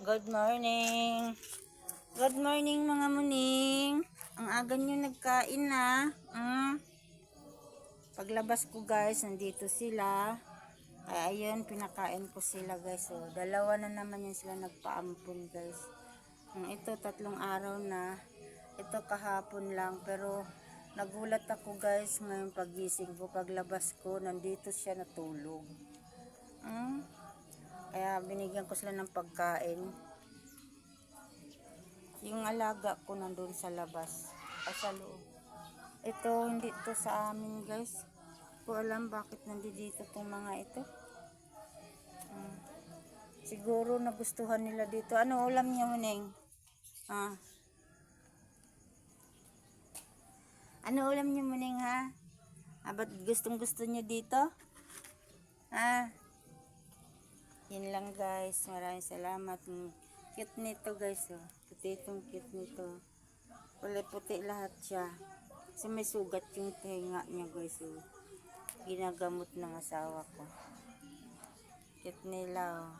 Good morning. Good morning mga muning. Ang aga nyo nagkain na. Mm. Paglabas ko guys, nandito sila. Ay, ayun, pinakain ko sila guys. So, dalawa na naman yan sila nagpaampun guys. Mm, ito, tatlong araw na. Ito kahapon lang. Pero, nagulat ako guys ngayon pagising ko. Paglabas ko, nandito siya natulog. Binigyan ko sila ng pagkain. Yung alaga ko nandun sa labas. O sa loob. Ito, hindi to sa amin guys. Ko alam bakit nandito itong mga ito. Hmm. Siguro nagustuhan nila dito. Ano ulam niya muning? Ah. Ano ulam niya muning ha? Ah, gustong gusto niya dito? Ah. Yun lang guys. Maraming salamat. Cute nito guys. Oh. Puti itong cute nito. Kulay puti lahat siya. Kasi may sugat yung tenga niya guys. Oh. Ginagamot ng asawa ko. Cute nila oh.